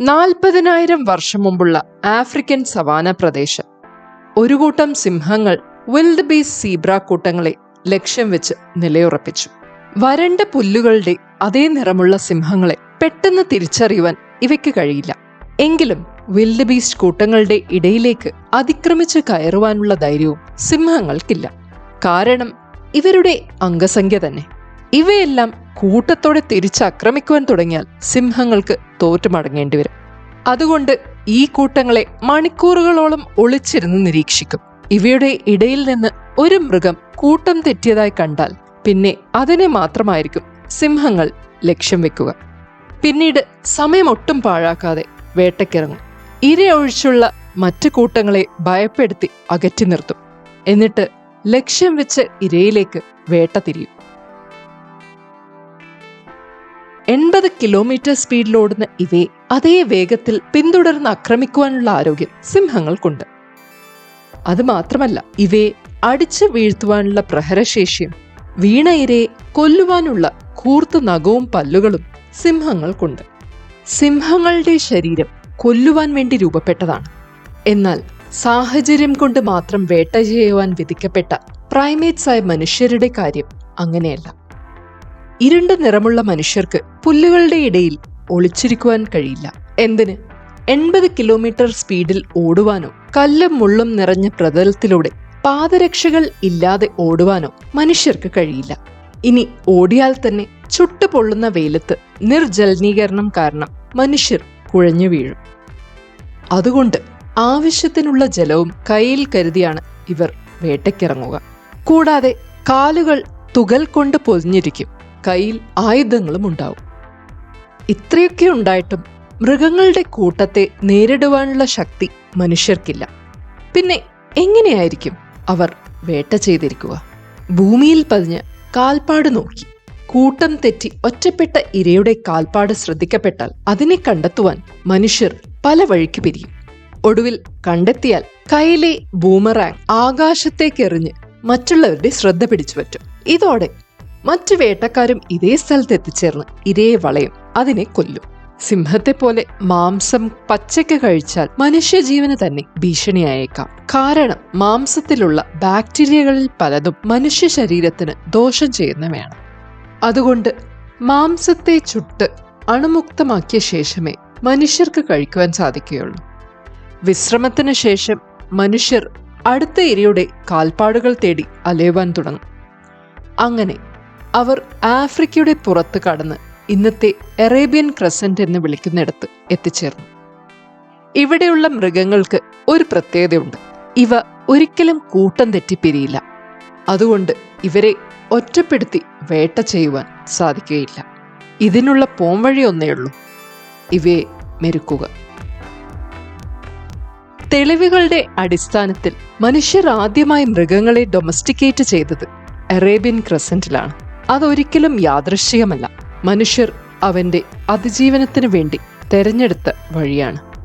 നാൽപ്പതിനായിരം വർഷം മുമ്പുള്ള ആഫ്രിക്കൻ സവാന പ്രദേശം. ഒരു കൂട്ടം സിംഹങ്ങൾ വിൽഡ് ബീസ് സീബ്ര കൂട്ടങ്ങളെ ലക്ഷ്യം വെച്ച് നിലയുറപ്പിച്ചു. വരണ്ട പുല്ലുകളുടെ അതേ നിറമുള്ള സിംഹങ്ങളെ പെട്ടെന്ന് തിരിച്ചറിയുവാൻ ഇവയ്ക്ക് കഴിയില്ല. എങ്കിലും വിൽഡ് ബീസ്റ്റ് കൂട്ടങ്ങളുടെ ഇടയിലേക്ക് അതിക്രമിച്ച് കയറുവാനുള്ള ധൈര്യവും സിംഹങ്ങൾക്കില്ല. കാരണം ഇവരുടെ അംഗസംഖ്യ തന്നെ. ഇവയെല്ലാം കൂട്ടത്തോടെ തിരിച്ചാക്രമിക്കുവാൻ തുടങ്ങിയാൽ സിംഹങ്ങൾക്ക് തോറ്റുമടങ്ങേണ്ടി വരും. അതുകൊണ്ട് ഈ കൂട്ടങ്ങളെ മണിക്കൂറുകളോളം ഒളിച്ചിരുന്ന് നിരീക്ഷിക്കും. ഇവയുടെ ഇടയിൽ നിന്ന് ഒരു മൃഗം കൂട്ടം തെറ്റിയതായി കണ്ടാൽ പിന്നെ അതിനെ മാത്രമായിരിക്കും സിംഹങ്ങൾ ലക്ഷ്യം വെക്കുക. പിന്നീട് സമയമൊട്ടും പാഴാക്കാതെ വേട്ടക്കിറങ്ങും ഇരയൊഴിച്ചുള്ള മറ്റു കൂട്ടങ്ങളെ ഭയപ്പെടുത്തി അകറ്റി നിർത്തും. എന്നിട്ട് ലക്ഷ്യം വെച്ച് ഇരയിലേക്ക് വേട്ട തിരിയും കിലോമീറ്റർ സ്പീഡിലോടുന്ന ഇവയെ അതേ വേഗത്തിൽ പിന്തുടർന്ന് ആക്രമിക്കുവാനുള്ള ആരോഗ്യം സിംഹങ്ങൾക്കുണ്ട്. അത് മാത്രമല്ല ഇവയെ അടിച്ചു വീഴ്ത്തുവാനുള്ള പ്രഹരശേഷിയും വീണ ഇരയെ കൊല്ലുവാനുള്ള കൂർത്ത നഖവും പല്ലുകളും സിംഹങ്ങൾക്കുണ്ട്. സിംഹങ്ങളുടെ ശരീരം കൊല്ലുവാൻ വേണ്ടി രൂപപ്പെട്ടതാണ്. എന്നാൽ സാഹചര്യം കൊണ്ട് മാത്രം വേട്ട ചെയ്യുവാൻ വിധിക്കപ്പെട്ട പ്രൈമേറ്റ്സായ മനുഷ്യരുടെ കാര്യം അങ്ങനെയല്ല. ഇരുണ്ട നിറമുള്ള മനുഷ്യർക്ക് പുല്ലുകളുടെ ഇടയിൽ ഒളിച്ചിരിക്കുവാൻ കഴിയില്ല. എന്തിന്? എൺപത് കിലോമീറ്റർ സ്പീഡിൽ ഓടുവാനോ കല്ലും മുള്ളും നിറഞ്ഞ പ്രതലത്തിലൂടെ പാദരക്ഷകൾ ഇല്ലാതെ ഓടുവാനോ മനുഷ്യർക്ക് കഴിയില്ല. ഇനി ഓടിയാൽ തന്നെ ചുട്ടുപൊള്ളുന്ന വെയിലത്ത് നിർജലനീകരണം കാരണം മനുഷ്യർ കുഴഞ്ഞു വീഴും. അതുകൊണ്ട് ആവശ്യത്തിനുള്ള ജലവും കയ്യിൽ കരുതിയാണ് ഇവർ വേട്ടയ്ക്കിറങ്ങുക. കൂടാതെ കാലുകൾ തുകൽ കൊണ്ട് പൊതിഞ്ഞിരിക്കും. കയ്യിൽ ആയുധങ്ങളും ഉണ്ടാവും. ഇത്രയൊക്കെ ഉണ്ടായിട്ടും മൃഗങ്ങളുടെ കൂട്ടത്തെ നേരിടുവാനുള്ള ശക്തി മനുഷ്യർക്കില്ല. പിന്നെ എങ്ങനെയായിരിക്കും അവർ വേട്ട ചെയ്തിരിക്കുക? ഭൂമിയിൽ പതിഞ്ഞ് കാൽപ്പാട് നോക്കി. കൂട്ടം തെറ്റി ഒറ്റപ്പെട്ട ഇരയുടെ കാൽപ്പാട് ശ്രദ്ധിക്കപ്പെട്ടാൽ അതിനെ കണ്ടെത്തുവാൻ മനുഷ്യർ പല വഴിക്ക് പിരിയും. ഒടുവിൽ കണ്ടെത്തിയാൽ കയ്യിലെ ബൂമറാങ് ആകാശത്തേക്കെറിഞ്ഞ് മറ്റുള്ളവരുടെ ശ്രദ്ധ പിടിച്ചു പറ്റും ഇതോടെ മറ്റു വേട്ടക്കാരും ഇതേ സ്ഥലത്ത് എത്തിച്ചേർന്ന് ഇരയെ വളയും അതിനെ കൊല്ലും. സിംഹത്തെ പോലെ മാംസം പച്ചയ്ക്ക് കഴിച്ചാൽ മനുഷ്യജീവന് തന്നെ ഭീഷണിയായേക്കാം. കാരണം മാംസത്തിലുള്ള ബാക്ടീരിയകളിൽ പലതും മനുഷ്യ ശരീരത്തിന് ദോഷം ചെയ്യുന്നവയാണ്. അതുകൊണ്ട് മാംസത്തെ ചുട്ട് അണുമുക്തമാക്കിയ ശേഷമേ മനുഷ്യർക്ക് കഴിക്കുവാൻ സാധിക്കുകയുള്ളൂ. വിശ്രമത്തിന് ശേഷം മനുഷ്യർ അടുത്ത ഇരയുടെ കാൽപ്പാടുകൾ തേടി അലയുവാൻ തുടങ്ങും. അങ്ങനെ അവർ ആഫ്രിക്കയുടെ പുറത്ത് കടന്ന് ഇന്നത്തെ അറേബ്യൻ ക്രസന്റ് എന്ന് വിളിക്കുന്നിടത്ത് എത്തിച്ചേർന്നു. ഇവിടെയുള്ള മൃഗങ്ങൾക്ക് ഒരു പ്രത്യേകതയുണ്ട്. ഇവ ഒരിക്കലും കൂട്ടം തെറ്റിപ്പിരിയില്ല. അതുകൊണ്ട് ഇവരെ ഒറ്റപ്പെടുത്തി വേട്ട ചെയ്യുവാൻ സാധിക്കുകയില്ല. ഇതിനുള്ള പോംവഴി ഒന്നേ ഉള്ളൂ. ഇവയെ മെരുക്കുക. തെളിവുകളുടെ അടിസ്ഥാനത്തിൽ മനുഷ്യർ ആദ്യമായി മൃഗങ്ങളെ ഡൊമസ്റ്റിക്കേറ്റ് ചെയ്തത് അറേബ്യൻ ക്രസന്റിലാണ്. അതൊരിക്കലും യാദൃശ്ചികമല്ല. മനുഷ്യർ അവന്റെ അതിജീവനത്തിന് വേണ്ടി തെരഞ്ഞെടുത്ത വഴിയാണ്.